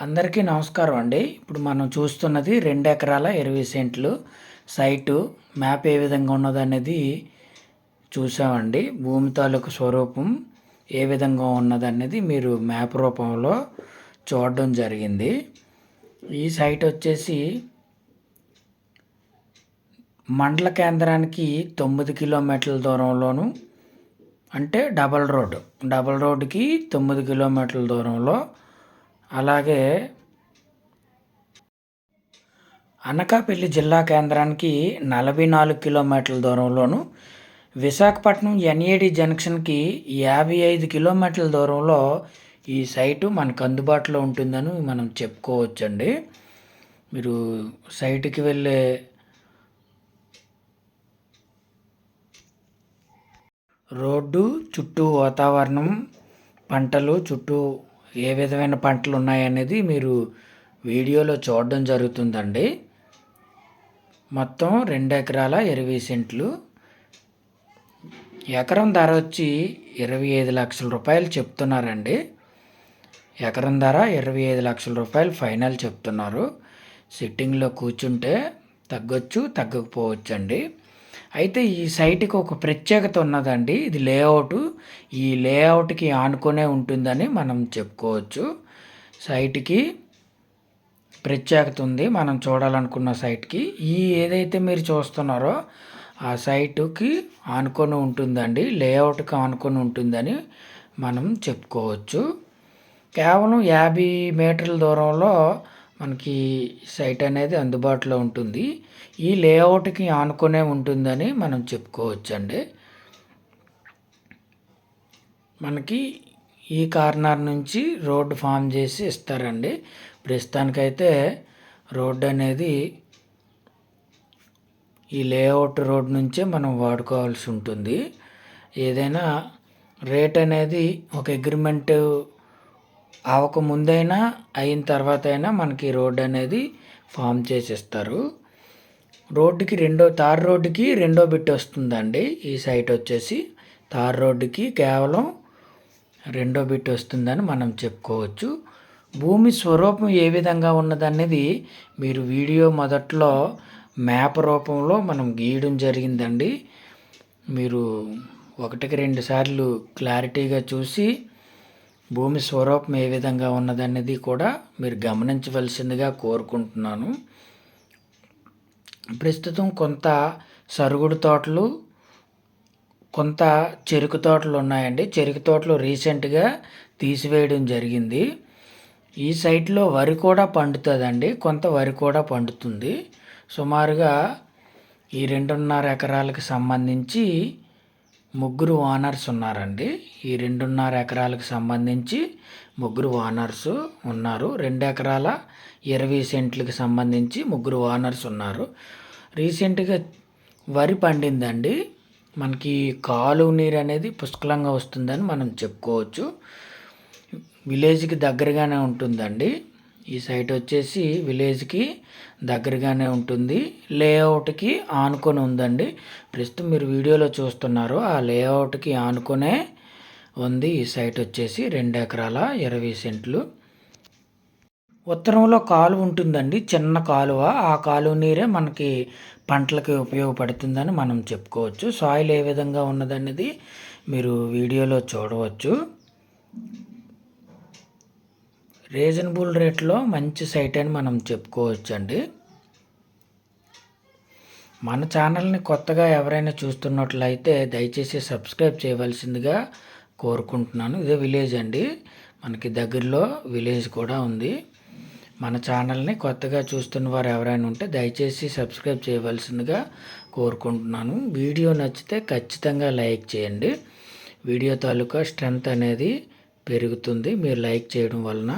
అందరికీ నమస్కారం అండి. ఇప్పుడు మనం చూస్తున్నది రెండు ఎకరాల ఇరవై సెంట్లు సైటు. మ్యాప్ ఏ విధంగా ఉన్నదనేది చూసామండి. భూమి తాలూకు స్వరూపం ఏ విధంగా ఉన్నదనేది మీరు మ్యాప్ రూపంలో చూడడం జరిగింది. ఈ సైట్ వచ్చేసి మండల కేంద్రానికి తొమ్మిది కిలోమీటర్ల దూరంలోను అంటే డబల్ రోడ్. డబల్ రోడ్డుకి తొమ్మిది కిలోమీటర్ల దూరంలో అలాగే అనకాపల్లి జిల్లా కేంద్రానికి నలభై నాలుగు కిలోమీటర్ల దూరంలోను విశాఖపట్నం ఎన్ఏడి జంక్షన్కి యాభై ఐదు కిలోమీటర్ల దూరంలో ఈ సైటు మనకు అందుబాటులో ఉంటుందని మనం చెప్పుకోవచ్చండి. మీరు సైటుకి వెళ్ళే రోడ్డు చుట్టూ వాతావరణం పంటలు చుట్టూ ఏ విధమైన పంటలు ఉన్నాయనేది మీరు వీడియోలో చూడడం జరుగుతుందండి. మొత్తం రెండు ఎకరాల ఇరవై సెంట్లు. ఎకరం ధర వచ్చి ఇరవై ఐదు లక్షల రూపాయలు చెప్తున్నారండి. ఎకరం ధర ఇరవై ఐదు లక్షల రూపాయలు ఫైనల్ చెప్తున్నారు. సిట్టింగ్లో కూర్చుంటే తగ్గొచ్చు తగ్గకపోవచ్చు అండి అయితే ఈ సైట్కి ఒక ప్రత్యేకత ఉన్నదండి. ఇది లేఅవుట్. ఈ లేఅవుట్కి ఆనుకునే ఉంటుందని మనం చెప్పుకోవచ్చు. సైట్కి ప్రత్యేకత ఉంది. మనం చూడాలనుకున్న సైట్కి. ఈ ఏదైతే మీరు చూస్తున్నారో ఆ సైటుకి ఆనుకొని ఉంటుందండి. లేఅవుట్కి ఆనుకొని ఉంటుందని మనం చెప్పుకోవచ్చు. కేవలం యాభై మీటర్ల దూరంలో మనకి సైట్ అనేది అందుబాటులో ఉంటుంది. ఈ లేఅవుట్కి ఆనుకునే ఉంటుందని మనం చెప్పుకోవచ్చండి. మనకి ఈ కార్నర్ నుంచి రోడ్డు ఫామ్ చేసి ఇస్తారండి. ప్రస్తుతానికైతే రోడ్డు అనేది ఈ లేఅవుట్ రోడ్ నుంచే మనం వాడుకోవాల్సి ఉంటుంది. ఏదైనా రేట్ అనేది ఒక అగ్రిమెంట్ అవ్వక ముందైనా అయిన తర్వాత అయినా మనకి రోడ్ అనేది ఫామ్ చేసేస్తారు. రోడ్డుకి రెండో తార్ రోడ్డుకి రెండో బిట్ వస్తుందండి. ఈ సైట్ వచ్చేసి తార్ రోడ్డుకి కేవలం రెండో బిట్ వస్తుందని మనం చెప్పుకోవచ్చు. భూమి స్వరూపం ఏ విధంగా ఉన్నదనేది మీరు వీడియో మొదట్లో మ్యాప్ రూపంలో మనం గీయడం జరిగిందండి. మీరు ఒకటికి రెండు సార్లు క్లారిటీగా చూసి భూమి స్వరూపం ఏ విధంగా ఉన్నదనేది కూడా మీరు గమనించవలసిందిగా కోరుకుంటున్నాను. ప్రస్తుతం కొంత సరుగుడు తోటలు కొంత చెరుకు తోటలు ఉన్నాయండి. చెరుకు తోటలు రీసెంట్గా తీసివేయడం జరిగింది. ఈ సైట్లో వరి కూడా పండుతుందండి. కొంత వరి కూడా పండుతుంది. సుమారుగా ఈ రెండున్నర ఎకరాలకు సంబంధించి ముగ్గురు ఓనర్స్ ఉన్నారండి. ఈ రెండున్నర ఎకరాలకు సంబంధించి ముగ్గురు ఓనర్స్ ఉన్నారు. రెండు ఎకరాల ఇరవై సెంట్లకు సంబంధించి ముగ్గురు ఓనర్స్ ఉన్నారు. రీసెంట్గా వరి పండిందండి. మనకి కాలువ నీరు అనేది పుష్కలంగా వస్తుందని మనం చెప్పుకోవచ్చు. విలేజ్కి దగ్గరగానే ఉంటుందండి. ఈ సైట్ వచ్చేసి విలేజ్కి దగ్గరగానే ఉంటుంది. లేఅవుట్కి ఆనుకొని ఉందండి. ప్రస్తుతం మీరు వీడియోలో చూస్తున్నారు. ఆ లేఅవుట్కి ఆనుకొనే ఉంది. ఈ సైట్ వచ్చేసి రెండు ఎకరాల ఇరవై సెంట్లు. ఉత్తరంలో కాలువ ఉంటుందండి. చిన్న కాలువ. ఆ కాలువ నీరే మనకి పంటలకి ఉపయోగపడుతుందని మనం చెప్పుకోవచ్చు. సాయిల్ ఏ విధంగా ఉన్నదనేది మీరు వీడియోలో చూడవచ్చు. రీజనబుల్ రేట్లో మంచి సైట్ అని మనం చెప్పుకోవచ్చు అండి మన ఛానల్ని కొత్తగా ఎవరైనా చూస్తున్నట్లయితే దయచేసి సబ్స్క్రైబ్ చేయవలసిందిగా కోరుకుంటున్నాను. ఇదే విలేజ్ అండి. మనకి దగ్గరలో విలేజ్ కూడా ఉంది. మన ఛానల్ని కొత్తగా చూస్తున్న వారు ఎవరైనా ఉంటే దయచేసి సబ్స్క్రైబ్ చేయవలసిందిగా కోరుకుంటున్నాను. వీడియో నచ్చితే ఖచ్చితంగా లైక్ చేయండి. వీడియో తాలూకా స్ట్రెంత్ అనేది పెరుగుతుంది. మీరు లైక్ చేయడం వలన